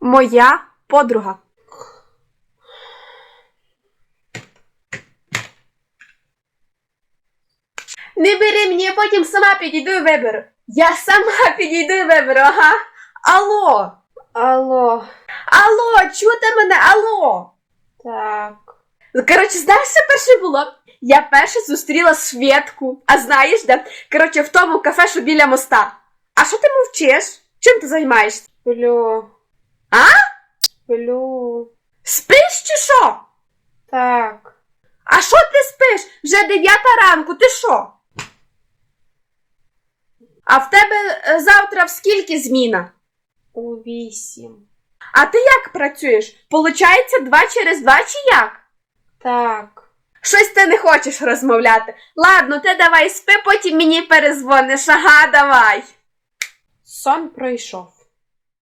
Моя подруга. Не бери мені, я потім сама підійду і виберу. Я сама підійду і виберу, ага. Алло. Алло. Алло, чути мене? Алло. Так. Коротше, знаєш, що перше було? Я перше зустріла Свєтку. А знаєш де? Коротше, в тому кафе, що біля моста. А що ти мовчиш? Чим ти займаєшся? Сплю. А? Сплю. Спиш чи що? Так. А що ти спиш? Вже дев'ята ранку, ти що? А в тебе е, завтра в скільки зміна? У вісім. А ти як працюєш? Получається два через два чи як? Так. Щось ти не хочеш розмовляти. Ладно, ти давай спи, потім мені перезвониш. Ага, давай. Сон пройшов.